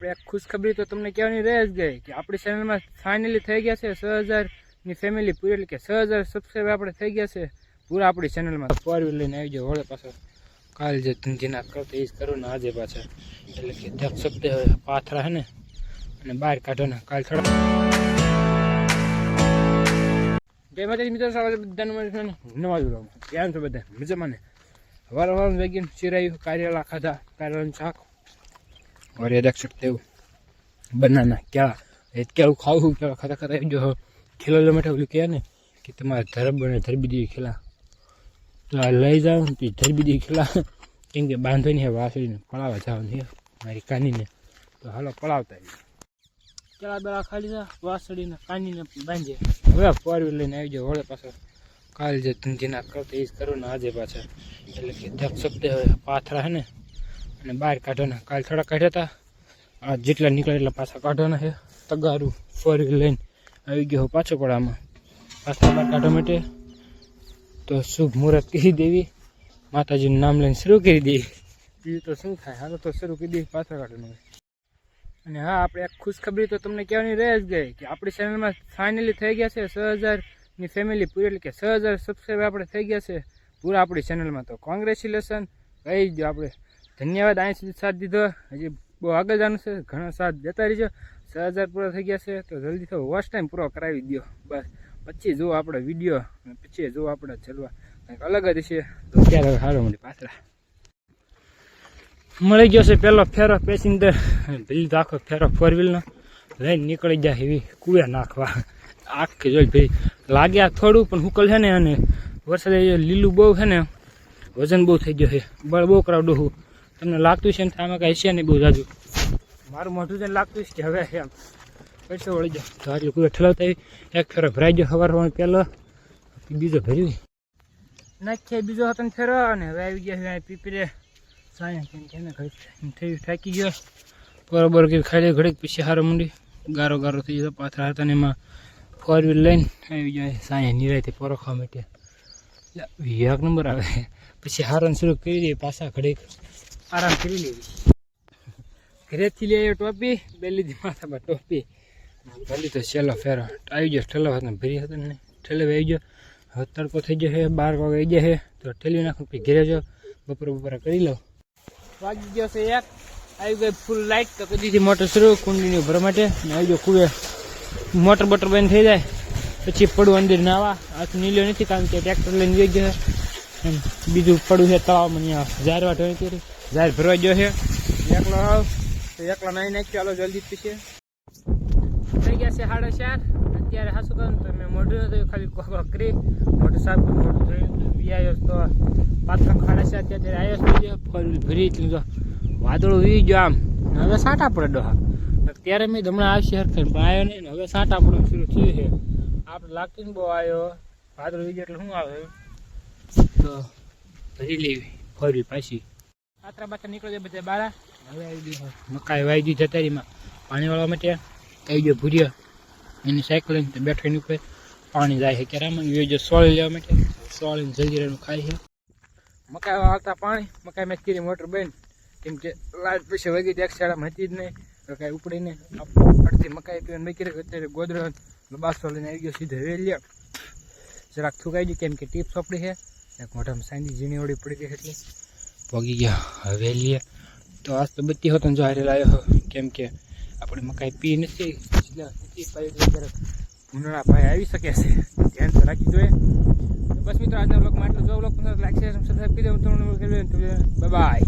એક ખુશખબરી તો તમને કહેવાની રહે જ ગઈ કે આપણી ચેનલમાં ફાઇનલી થઈ ગયા છે છ હજારની ફેમિલી પૂરી, એટલે કે છ હજાર સબસ્ક્રાઈબ આપણે થઈ ગયા છે. પૂરા આપણી ચેનલમાં ફોર વ્હીલ લઈને આવી જાઓ વળે પાછો કાલ જે ધંધીના કરતો એ જ કરું ને આજે પાછા. એટલે કે દસ સપ્તે પાથરા હે ને, અને બહાર કાઢો ને કાલ થોડા. જય માતાજી મિત્રો, સ્વાગત બધાનું નવા જોડો ધ્યાન છો. બધા? મજામાં ને? વાર વાર વેગીન ચિરાયું કારેલા ખાધા કારેલાનું શાક और ये देख सकते हो बनाना क्या એ કેવું ખાવું કેવા ખાતા ખાતા જો ખીલો માટે ઓલું કહે ને કે તમારે ધરબ બને ધરબી દી ખીલા તો આ લઈ જાઓ ને તો ધરબી દી ખીલા કેમ કે બાંધો નહીં વાસળીને પડાવવા જવાનું છે મારી કાનીને તો હાલો પડાવતા આવીએ કેળા બેળા ખાલી જા વાસળીને કાનીને બાંધીએ હવે ફોર વ્હીલ લઈને આવી જાઓ વળે પાછો કાલ જે ધંધીના કરતો એ જ કરું ને આજે પાછા એટલે કે દક્ષ સપ્તે હવે પાથરા હે ને અને બહાર કાઢવાના. કાલ થોડા કાઢ્યા હતા આ જેટલા નીકળે એટલા પાછા કાઢવાના છે. તગારું ફોર લઈને આવી ગયો પાછો પાછો પડામાં. પાછા બહાર કાઢવા માટે. તો શુભ મુહૂર્ત કહી દેવી. માતાજીનું નામ લઈને શરૂ કરી દેવી બીજું તો શું થાય? હાલો તો શરૂ કરી દેવી પાછા કાઢવાનું અને હા, આપણે એક ખુશખબરી તો તમને કહેવાની રહે જ ગઈ કે આપણી ચેનલમાં ફાઇનલી થઈ ગયા છે છ હજારની ફેમિલી પૂરી, એટલે કે છ હજાર સબસ્ક્રાઈબ આપણે થઈ ગયા છે. પૂરા આપણી ચેનલમાં તો કોંગ્રેચ્યુલેશન કહી જ આપણે. ધન્યવાદ અહીં સુધી સાથ દીધો. હજી બહુ આગળ જવાનું છે, ઘણો સાથ દેતા રહીજો. છ હજાર પૂરા થઈ ગયા છે, તો જલ્દી થોડો વોચ ટાઈમ પૂરો કરાવી દો બસ, પછી જુઓ આપણે વીડિયો પછી જુઓ આપણે ચલવા કંઈક અલગ જ હશે. તો ત્યારે હાલો મળી પાછળ મળી ગયો છે પહેલો ફેરો પેસેન્જર. પેલી તો આખો ફેરો ફોર વ્હીલનો લઈને નીકળી જાય એવી કુવે નાખવા. આખી જોઈ ભાઈ, લાગ્યા થોડું, પણ હુકલ છે ને અને વરસાદ લીલું બહુ છે ને, વજન બહુ થઈ ગયો છે. બળ બહુ કરાવડું ડોહું તમને લાગતું છે કે આમાં કાંઈ છે નહીં બહુ જાજુ. મારું મોઢું જેને લાગતું છે કે હવે એમ. પૈસો વળી જાય તો આટલું કોઈ ઠલાવતા એક ફેરો ભરાઈ ગયો સવાર સવાર પહેલો બીજો ભર્યું. નાખ્યા બીજો હતો ને ફેરો અને હવે આવી ગયા છે પીપરે સાયા કેમ કે એને ઘડીક થયું થાકી ગયો. બરોબર કે ખાલી ઘડીક પછી હારો મંડી ગારો ગારો થઈ જતો પાથરા હતા ને એમાં ફોર વ્હીલ લઈને આવી જાય સાયા નિરાયથી પરોખવા માટે. એક નંબર આવે. પછી હારણ શરૂ કરી દઈએ, પાછા ઘડીક આરામ કરી લેવી ઘરેથી લઈ આવ્યો ટોપી બે લીધી માથામાં ટોપી. ભલી તો છેલ્લો ફેરો. આવી ગયો ઠેલો હતો ભરી હતો ને. ઠેલે આવી ગયો. હવે તડકો થઈ ગયો છે, બાર વાગે આવી જાય તો ઠેલી નાખું, પછી ઘરે જાઓ બપોરે બપોરે કરી લો વાગી ગયો છે એક. આવી ગઈ ફૂલ લાઇટ તો કરી દીધી મોટર શરૂ કુંડીની ભરવા માટે. ને આવી ગયો કુવે. મોટર બોટર બંધ થઈ જાય. પછી પડું અંદર નાવા. હાથ નીલ્યો નથી કારણ કે ટ્રેક્ટર લઈને જઈ ગયો. એમ બીજું પડું છે તળાવમાં અહીંયા ઝાર વાટો કરી. ઝાર ભરવા ગયો છે. એકલો આવ. એકલો નાઈ નાખ્યો. ચાલો જલ્દી પીછે. થઈ ગયા છે સાડા ચાર. અત્યારે હાસું કહું તો મેં મોઢું હતું ખાલી કોક કરી. મોઢું સાફ કરી મોઢું બી આવ્યો તો પાત્ર ખાડા છે. અત્યારે આવ્યો છે ફોર ભરી લીધો વાદળું વી ગયો આમ. હવે સાંટા પડે ડોહા. ત્યારે મેં હમણાં આવશે હરખે આવ્યો નહીં હવે સાટા પડવાનું શરૂ થયું છે. આપણે લાગતું બહુ આવ્યો. ભાદર વીજ એટલે શું આવે? તો ભરી લેવી. ફોર પાછી. પાત્રા પાછા નીકળી દે બધા બારા હવે આવી ગયું મકાઈ વાઈ દીધી જતારીમાં પાણી વાળવા માટે આવી ગયો ભૂર્યો. એની સાયકલ લઈને બેઠો એની ઉપર પાણી જાય છે. કેરામાં એ જો સોળી લેવા માટે. સોળીને જલ્દી રહેવાનું ખાય છે. મકાઈ આવતા પાણી મકાઈ મેં કીધી મોટર બેન કેમ કે લાઈટ પછી વગી એક શાળામાં હતી જ નહીં. કાંઈ ઉપડી નહીં. અડધી મકાઈ પીવાની મેં કીધું અત્યારે ગોદરો બાસો લઈને આવી ગયો સીધો વેલ્યો જરાક થુકાઈ ગયું કેમ કે ટીપ સોપડી છે એક મોઢામાં સાંજી ઝીણી ઓળી પડી ગઈ એટલે પગી ગયા હવે લઈએ તો આજ તો બધી હોતો જો હારે લાવ્યો કેમ કે આપણે મકાઈ પી નથી એટલે ઉનાળા ભાઈ આવી શકે છે ધ્યાન તો રાખી જોઈએ બસ મિત્રો આજના બ્લોગમાં આટલું જો બ્લોગ લાગશે સબસ્ક્રાઈબ કરી દઉં બાય